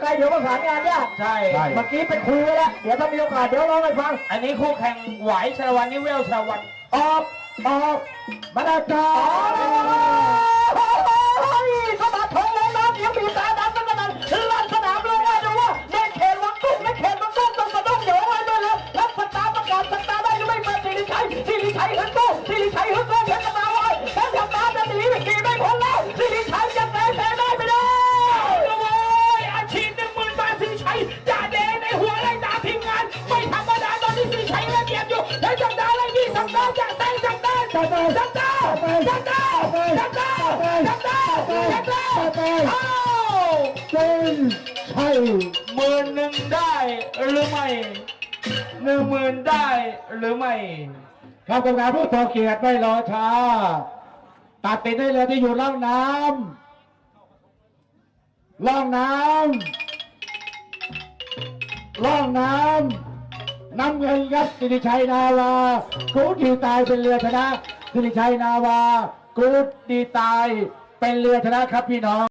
ไกลเดี๋ยวประสานงานยากใช่ ใช่ เมื่อกี้ไปคุยไว้แล้วเดี๋ยวถ้ามีโอกาสเดี๋ยวร้องให้ฟังอันนี้คู่แข่งไหวชาละวันนี่เวลชาละวัน ออกออกมาดาจาสะบัดทองเลยนะเดี๋ยวมีตาดำตั้งแต่นั้นลั่นสนามเลยนะดูว่าในเขตวังกุ้งในเขตวังกุ้งต้องสะดุ้งเดี๋ยวไว้ด้วยแล้วรับสตาร์ประกาศสตาร์ได้หรือไม่มาสิริชัยสิริชัยฮึดสู้สิ ดาไล่ดีสัปดาห์จะแซงจับดาจับดาจับดาจับดาจับดาจับดาจับดาเอ้าเป็นใช่หมื่นหนึ่งได้หรือไม่หนึ่งหมื่นได้หรือไม่ครับกรรมการผู้ทรงเกียรติไม่รอช้าตัดติดได้เลยที่อยู่ล่องน้ำล่องน้ำล่องน้ำ น้ำเงินครับสิริชัยนาวากูดดีตายเป็นเรือชนะสิริชัยนาวากูดดีตายเป็นเรือชนะครับพี่น้อง